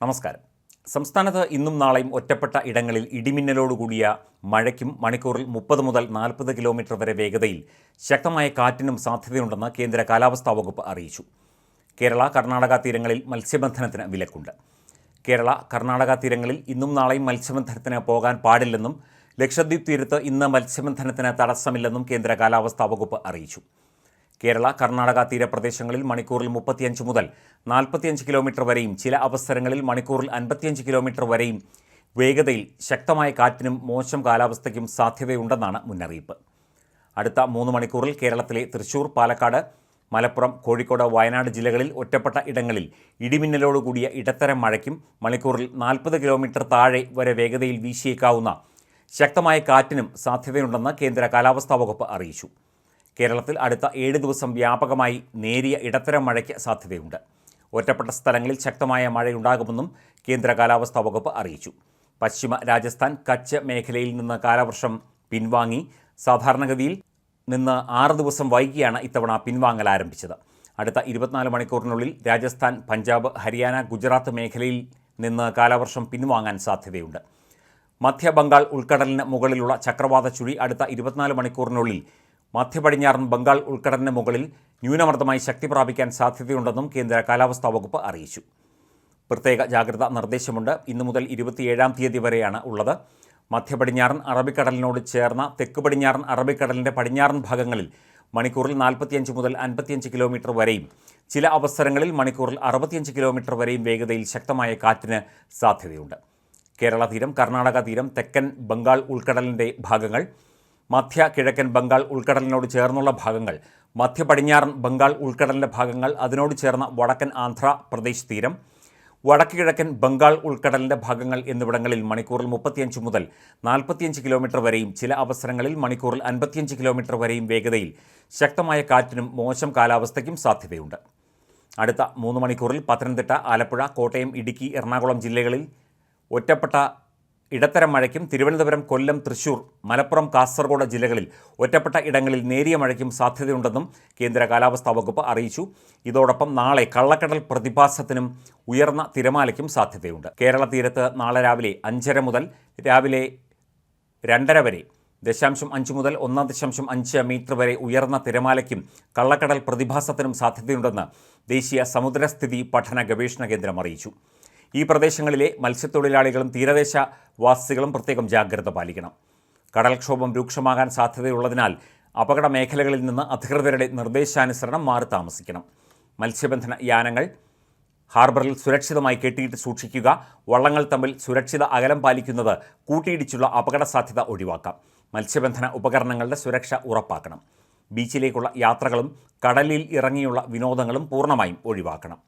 നമസ്കാരം. സംസ്ഥാനത്ത് ഇന്നും നാളെയും ഒറ്റപ്പെട്ട ഇടങ്ങളിൽ ഇടിമിന്നലോടുകൂടിയ മഴയ്ക്കും മണിക്കൂറിൽ മുപ്പത് മുതൽ നാൽപ്പത് കിലോമീറ്റർ വരെ വേഗതയിൽ ശക്തമായ കാറ്റിനും സാധ്യതയുണ്ടെന്ന് കേന്ദ്ര കാലാവസ്ഥാ വകുപ്പ് അറിയിച്ചു. കേരള കർണാടക തീരങ്ങളിൽ മത്സ്യബന്ധനത്തിന് വിലക്കുണ്ട്. കേരള കർണാടക തീരങ്ങളിൽ ഇന്നും നാളെയും മത്സ്യബന്ധനത്തിന് പോകാൻ പാടില്ലെന്നും ലക്ഷദ്വീപ് തീരത്ത് ഇന്ന് മത്സ്യബന്ധനത്തിന് തടസ്സമില്ലെന്നും കേന്ദ്ര കാലാവസ്ഥാ വകുപ്പ് അറിയിച്ചു. കേരള കർണാടക തീരപ്രദേശങ്ങളിൽ മണിക്കൂറിൽ മുപ്പത്തിയഞ്ച് മുതൽ നാൽപ്പത്തിയഞ്ച് കിലോമീറ്റർ വരെയും ചില അവസരങ്ങളിൽ മണിക്കൂറിൽ അൻപത്തിയഞ്ച് കിലോമീറ്റർ വരെയും വേഗതയിൽ ശക്തമായ കാറ്റിനും മോശം കാലാവസ്ഥയ്ക്കും സാധ്യതയുണ്ടെന്നാണ് മുന്നറിയിപ്പ്. അടുത്ത മൂന്ന് മണിക്കൂറിൽ കേരളത്തിലെ തൃശൂർ പാലക്കാട് മലപ്പുറം കോഴിക്കോട് വയനാട് ജില്ലകളിൽ ഒറ്റപ്പെട്ട ഇടങ്ങളിൽ ഇടിമിന്നലോടുകൂടിയ ഇടത്തരം മഴയ്ക്കും മണിക്കൂറിൽ നാൽപ്പത് കിലോമീറ്റർ താഴെ വരെ വേഗതയിൽ വീശിയേക്കാവുന്ന ശക്തമായ കാറ്റിനും സാധ്യതയുണ്ടെന്ന് കേന്ദ്ര കാലാവസ്ഥാ വകുപ്പ് അറിയിച്ചു. കേരളത്തിൽ അടുത്ത ഏഴ് ദിവസം വ്യാപകമായി നേരിയ ഇടത്തരം മഴയ്ക്ക് സാധ്യതയുണ്ട്. ഒറ്റപ്പെട്ട സ്ഥലങ്ങളിൽ ശക്തമായ മഴയുണ്ടാകുമെന്നും കേന്ദ്ര കാലാവസ്ഥാ വകുപ്പ് അറിയിച്ചു. പശ്ചിമ രാജസ്ഥാൻ കച്ച് മേഖലയിൽ നിന്ന് കാലവർഷം പിൻവാങ്ങി. സാധാരണഗതിയിൽ നിന്ന് ആറ് ദിവസം വൈകിയാണ് ഇത്തവണ പിൻവാങ്ങൽ ആരംഭിച്ചത്. അടുത്ത ഇരുപത്തിനാല് മണിക്കൂറിനുള്ളിൽ രാജസ്ഥാൻ പഞ്ചാബ് ഹരിയാന ഗുജറാത്ത് മേഖലയിൽ നിന്ന് കാലവർഷം പിൻവാങ്ങാൻ സാധ്യതയുണ്ട്. മധ്യബംഗാൾ ഉൾക്കടലിന് മുകളിലുള്ള ചക്രവാത ചുഴി അടുത്ത ഇരുപത്തിനാല് മണിക്കൂറിനുള്ളിൽ മധ്യ പടിഞ്ഞാറൻ ബംഗാൾ ഉൾക്കടലിന് മുകളിൽ ന്യൂനമർദ്ദമായി ശക്തി പ്രാപിക്കാൻ സാധ്യതയുണ്ടെന്നും കേന്ദ്ര കാലാവസ്ഥാ വകുപ്പ് അറിയിച്ചു. പ്രത്യേക ജാഗ്രതാ നിർദ്ദേശമുണ്ട്. ഇന്നു മുതൽ ഇരുപത്തിയേഴാം തീയതി വരെയാണ് ഉള്ളത്. മധ്യപടിഞ്ഞാറൻ അറബിക്കടലിനോട് ചേർന്ന തെക്ക് പടിഞ്ഞാറൻ അറബിക്കടലിന്റെ പടിഞ്ഞാറൻ ഭാഗങ്ങളിൽ മണിക്കൂറിൽ നാൽപ്പത്തിയഞ്ച് മുതൽ അൻപത്തിയഞ്ച് കിലോമീറ്റർ വരെയും ചില അവസരങ്ങളിൽ മണിക്കൂറിൽ അറുപത്തിയഞ്ച് കിലോമീറ്റർ വരെയും വേഗതയിൽ ശക്തമായ കാറ്റിന് സാധ്യതയുണ്ട്. കേരള തീരം കർണാടക തീരം തെക്കൻ ബംഗാൾ ഉൾക്കടലിന്റെ ഭാഗങ്ങൾ മധ്യ കിഴക്കൻ ബംഗാൾ ഉൾക്കടലിനോട് ചേർന്നുള്ള ഭാഗങ്ങൾ. മധ്യ പടിഞ്ഞാറൻ ബംഗാൾ ഉൾക്കടലിന്റെ ഭാഗങ്ങൾ അതിനോട് ചേർന്ന വടക്കൻ ആന്ധ്രാപ്രദേശ് തീരം വടക്ക് കിഴക്കൻ ബംഗാൾ ഉൾക്കടലിന്റെ ഭാഗങ്ങൾ എന്നിവിടങ്ങളിൽ മണിക്കൂറിൽ മുപ്പത്തിയഞ്ച് മുതൽ നാൽപ്പത്തിയഞ്ച് കിലോമീറ്റർ വരെയും ചില അവസരങ്ങളിൽ മണിക്കൂറിൽ അൻപത്തിയഞ്ച് കിലോമീറ്റർ വരെയും വേഗതയിൽ ശക്തമായ കാറ്റിനും മോശം കാലാവസ്ഥയ്ക്കും സാധ്യതയുണ്ട്. അടുത്ത മൂന്ന് മണിക്കൂറിൽ പത്തനംതിട്ട ആലപ്പുഴ കോട്ടയം ഇടുക്കി എറണാകുളം ജില്ലകളിൽ ഒറ്റപ്പെട്ട ഇടത്തരം മഴയ്ക്കും തിരുവനന്തപുരം കൊല്ലം തൃശൂർ മലപ്പുറം കാസർഗോഡ് ജില്ലകളിൽ ഒറ്റപ്പെട്ട ഇടങ്ങളിൽ നേരിയ മഴയ്ക്കും സാധ്യതയുണ്ടെന്നും കേന്ദ്ര കാലാവസ്ഥാ വകുപ്പ് അറിയിച്ചു. ഇതോടൊപ്പം നാളെ കള്ളക്കടൽ പ്രതിഭാസത്തിനും ഉയർന്ന തിരമാലയ്ക്കും സാധ്യതയുണ്ട്. കേരള തീരത്ത് നാളെ രാവിലെ അഞ്ചര മുതൽ രാവിലെ രണ്ടര വരെ ദശാംശം അഞ്ച് മുതൽ ഒന്നാം ദശാംശം അഞ്ച് മീറ്റർ വരെ ഉയർന്ന തിരമാലയ്ക്കും കള്ളക്കടൽ പ്രതിഭാസത്തിനും സാധ്യതയുണ്ടെന്ന് ദേശീയ സമുദ്രസ്ഥിതി പഠന ഗവേഷണ കേന്ദ്രം അറിയിച്ചു. ഈ പ്രദേശങ്ങളിലെ മത്സ്യത്തൊഴിലാളികളും തീരദേശ വാസികളും പ്രത്യേകം ജാഗ്രത പാലിക്കണം. കടൽക്ഷോഭം രൂക്ഷമാകാൻ സാധ്യതയുള്ളതിനാൽ അപകട മേഖലകളിൽ നിന്ന് അധികൃതരുടെ നിർദ്ദേശാനുസരണം മാറി താമസിക്കണം. മത്സ്യബന്ധന യാനങ്ങൾ ഹാർബറിൽ സുരക്ഷിതമായി കെട്ടിയിട്ട് സൂക്ഷിക്കുക. വള്ളങ്ങൾ തമ്മിൽ സുരക്ഷിത അകലം പാലിക്കുന്നത് കൂട്ടിയിടിച്ചുള്ള അപകട സാധ്യത ഒഴിവാക്കാം. മത്സ്യബന്ധന ഉപകരണങ്ങളുടെ സുരക്ഷ ഉറപ്പാക്കണം. ബീച്ചിലേക്കുള്ള യാത്രകളും കടലിൽ ഇറങ്ങിയുള്ള വിനോദങ്ങളും പൂർണമായും ഒഴിവാക്കണം.